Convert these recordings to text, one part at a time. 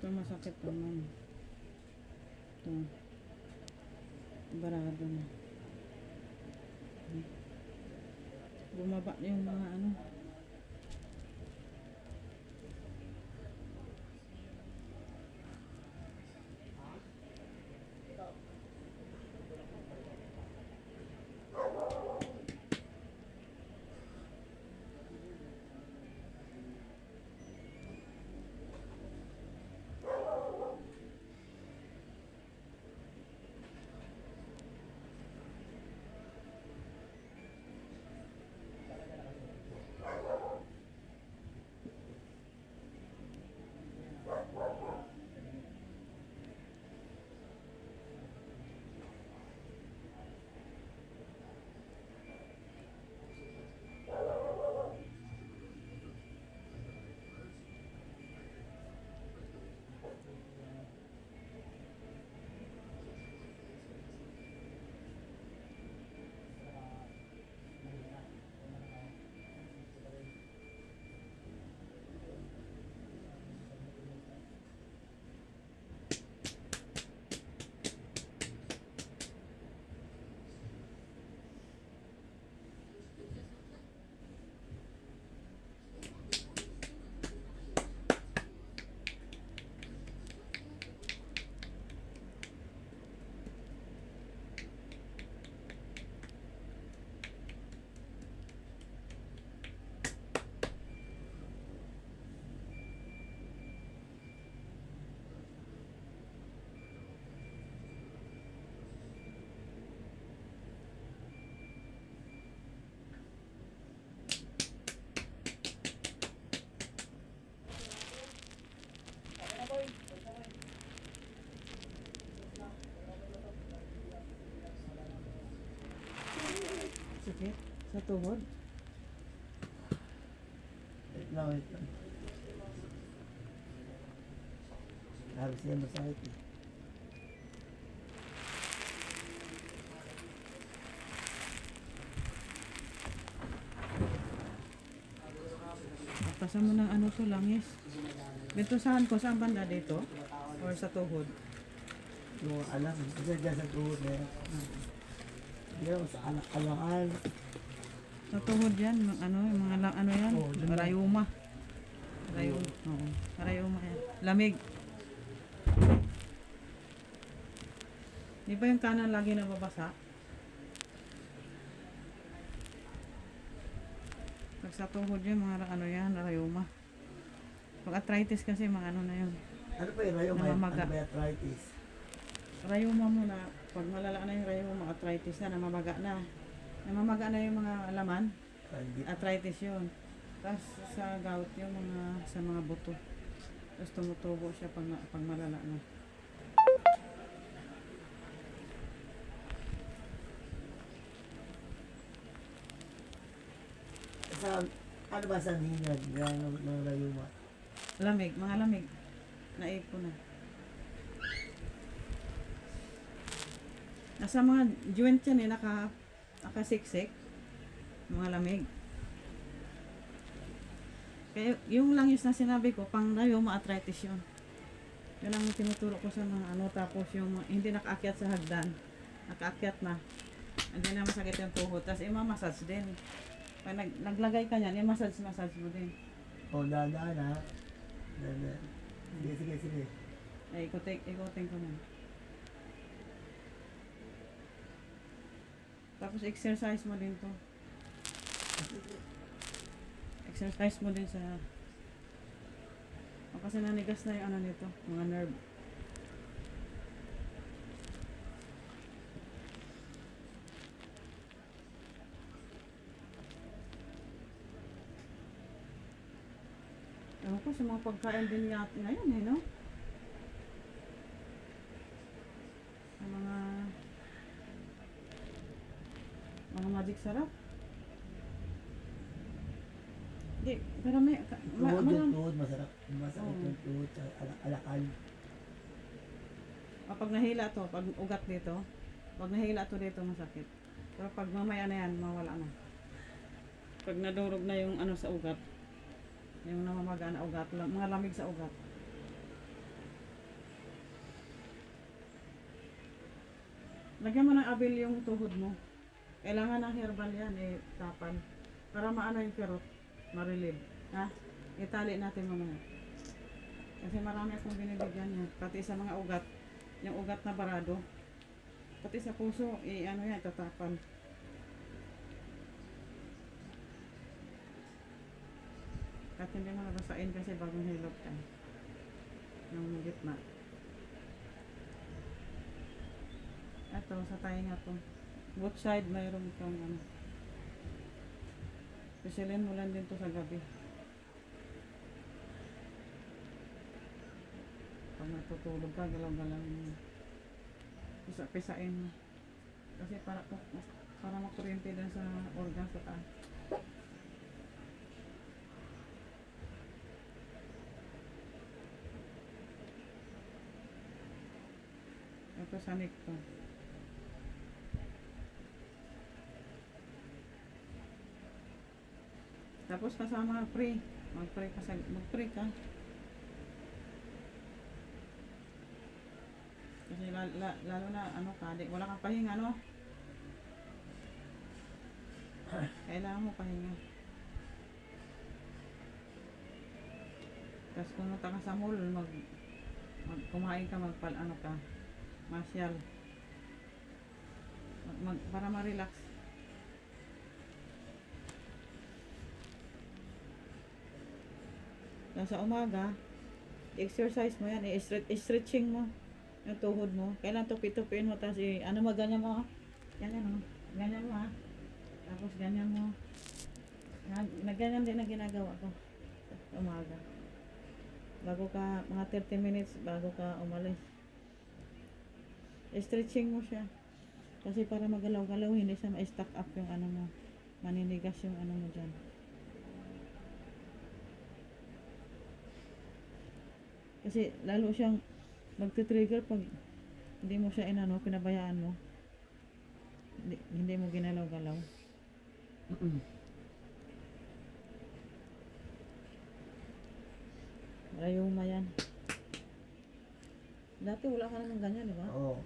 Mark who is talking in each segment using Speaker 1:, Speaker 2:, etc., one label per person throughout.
Speaker 1: Ito masakit naman. Ito. Barado na. Bumaba yung mga ano. Sa tuhod.
Speaker 2: Wait lang, wait lang. Sabi siya masakit eh.
Speaker 1: Pasan mo ng ano to langis. Dito saan ko? Saan banda dito? Or sa tuhod?
Speaker 2: Yung alam, kasi dyan sa tuhod na yan. Yung sa anak-alangan.
Speaker 1: Sa tuhod yan, mga ano, yung mga lang, ano yan?
Speaker 2: Oo, dun yan.
Speaker 1: Rayuma. Rayuma. Oo. Rayuma yan. Lamig. Di ba yung kanan lagi nababasa? Pag sa tuhod yun, mga ano yan, rayuma. Pag arthritis kasi, mga ano na yun.
Speaker 2: Ano pa yun? Rayo, may
Speaker 1: Namamaga.
Speaker 2: ano ba yung arthritis?
Speaker 1: Rayuma muna. Pag malala na yung rayuma, arthritis na, namamaga na. Namamaga na yung mga laman, arthritis yun. Tapos sa gout yung mga, sa mga buto. Tapos tumutubo siya pag, pag malala na.
Speaker 2: Sa, ano ba sa hinag ng, ng rayuma?
Speaker 1: Lamig, mga lamig. Naipo na. Nasa mga joint yan eh, naka, nakasiksik. Mga lamig. Kaya yung langis na sinabi ko, pang rheuma arthritis yun. Yun ang tinuturo ko sa mga ano, tapos yung hindi nakaakyat sa hagdan. Nakaakyat na. Hindi na masakit yung tuhod. Tapos imamassage din. Pag nag, naglagay ka niyan, i-massage-massage mo din.
Speaker 2: O, dahan-dahan ha. Dahan-dahan. Sige, sige, sige.
Speaker 1: Ay, ikutin, ikutin ko na. Tapos exercise mo din to. Exercise mo din sa... O, kasi nanigas na yung ano nito, mga nerve. Ewan ko sa mga pagkain din yat ngayon eh, no? sarap. Di, marami. Ma,
Speaker 2: Tuhod yung
Speaker 1: marami.
Speaker 2: tuhod, masarap. Masarap
Speaker 1: Oo.
Speaker 2: yung tuhod sa ala- alakal.
Speaker 1: Ah, pag nahila to, pag ugat dito, pag nahila to dito masakit. Pero pag mamaya na yan, mawala na. Pag nadurog na yung ano sa ugat, yung namamaga na ugat, mga lamig sa ugat. Lagyan mo ng abil yung tuhod mo. Kailangan ng herbal yan, eh, tapan. Para maano yung kirot, marilib. Ha? Itali natin mamaya. Kasi marami akong binibigyan niya. Pati sa mga ugat. Yung ugat na barado. Pati sa puso, eh, ano yan, tatapan. Kahit hindi mo nabasain kasi bagong hilot ka. Yung gitna. Ito, sa tayo nga to. Both side, mayroon kang ano. Pisilin mo lang din to sa gabi. Pag natutulog ka, galaw-galaw mo. Pisa-pisain mo. Kasi para, para makuryente din sa organ sa taas. Ito sa neck. Tapos kasama pray. Mag-pray ka mag-pray ka. Kasi la- la- lalo na ano ka, di, wala kang pahinga, no? Kailangan mo pahinga. Tapos pumunta ka sa mall, mag, mag kumain ka, magpal ano ka, masyal. Mag, mag, para ma-relax. Sa umaga, exercise mo yan, i-stretching mo yung tuhod mo. Kailan tupi-tupiin mo, tapos ano mo, ganyan mo, ah. ganyan mo, ganyan mo ha. Tapos ganyan mo. Yan, na ganyan din ang ginagawa ko umaga. Bago ka, mga 30 minutes bago ka umalis. Stretching mo siya. Kasi para magalaw-galaw, hindi siya ma-stack up yung ano mo. Maninigas yung ano mo dyan. Kasi lalo siyang magti-trigger pag hindi mo siya inano, pinabayaan mo. Hindi, hindi mo ginalaw-galaw. Rayuma yan. Dati wala ka naman ganyan, di ba?
Speaker 2: Oo.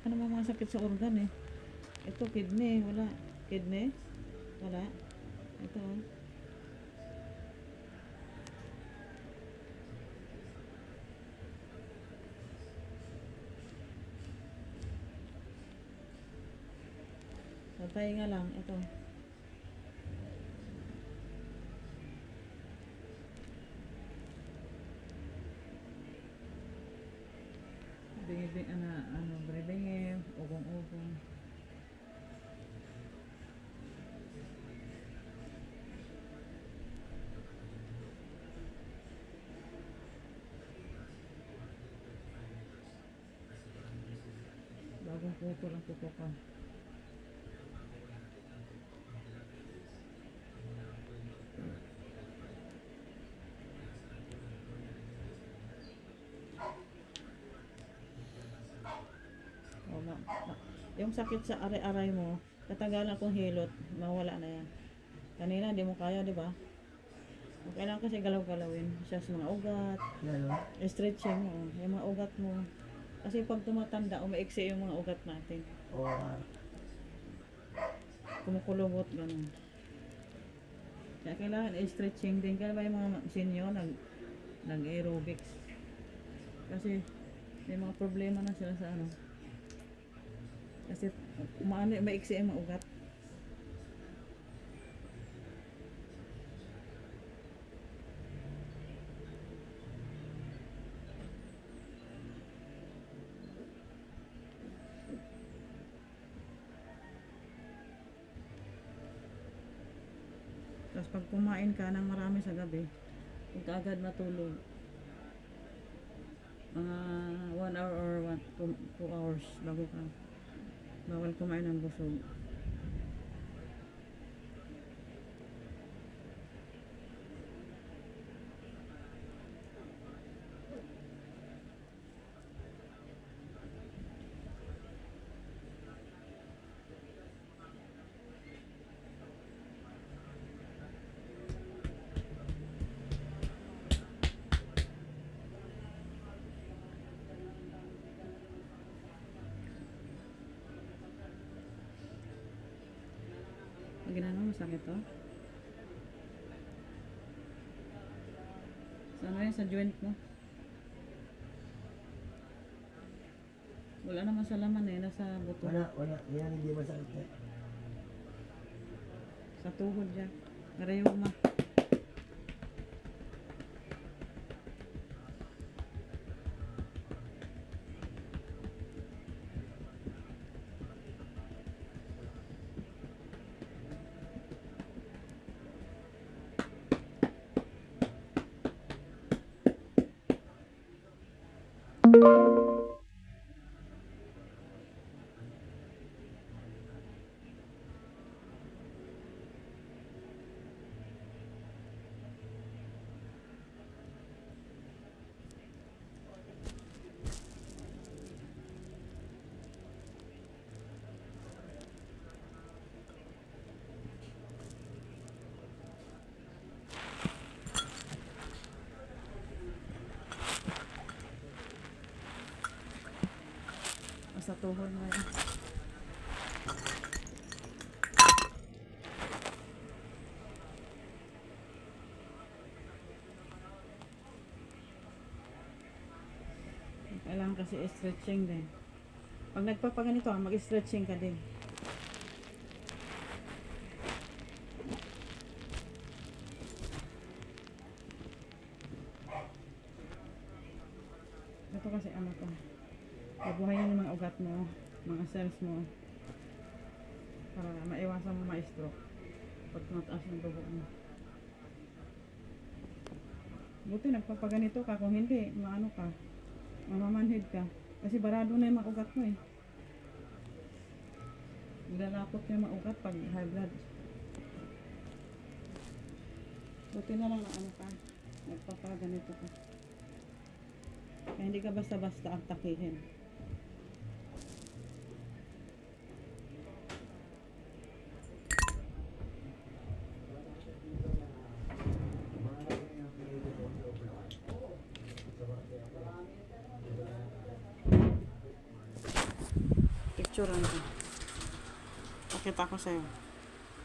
Speaker 1: Wala ka naman mga sakit sa organ eh. Ito, kidney. Wala. Kidney? Wala. Ito. oh. Patay nga lang. Ito. Bingi, ano, ano, bingi, ugong-ugong. Bagong puto lang tutukan. O, ma, ma, yung sakit sa aray-aray mo, katagalan kong hilot, mawala na yan. Kanina, di mo kaya, di ba? Kailangan kasi galaw-galawin siya sa mga ugat,
Speaker 2: Gano'n?
Speaker 1: stretching mo, yung mga ugat mo. Kasi pag tumatanda, umaiksi yung mga ugat natin.
Speaker 2: Oo. ah.
Speaker 1: Kumukulubot, ganun. Kaya kailangan i-stretching din. Kaya ba yung mga senior nag, nag-aerobics? Kasi may mga problema na sila sa ano. Kasi maano, maiksi ang mga ugat. Pag kumain ka ng marami sa gabi, huwag ka agad matulog. Mga 1 hour or 2 hours bago ka. Bawal kumain ng busog. Pag ginano, masakit to. Sa ano yan, sa joint mo? Wala naman sa laman eh, nasa buto.
Speaker 2: Wala, wala. Yan hindi masakit eh.
Speaker 1: Sa tuhod dyan. Narayuma. Sa tuhod mo. Kailangan kasi stretching din. Pag nagpapaganito ka, mag-stretching ka din. Ito kasi ano to. Pabuhayan yung mga ugat mo, mga cells mo. Para maiwasan mo ma-stroke. Pag mataas yung dugo mo. Buti nagpapaganito ka. Kung hindi, maano ka. Mamamanhid ka. Kasi barado na yung mga ugat mo eh. Lalapot yung mga ugat pag high blood. Buti na lang na ano ka. Nagpapaganito ka. Kaya hindi ka basta-basta atakihin. Picturean ko. Pakita ko sa'yo.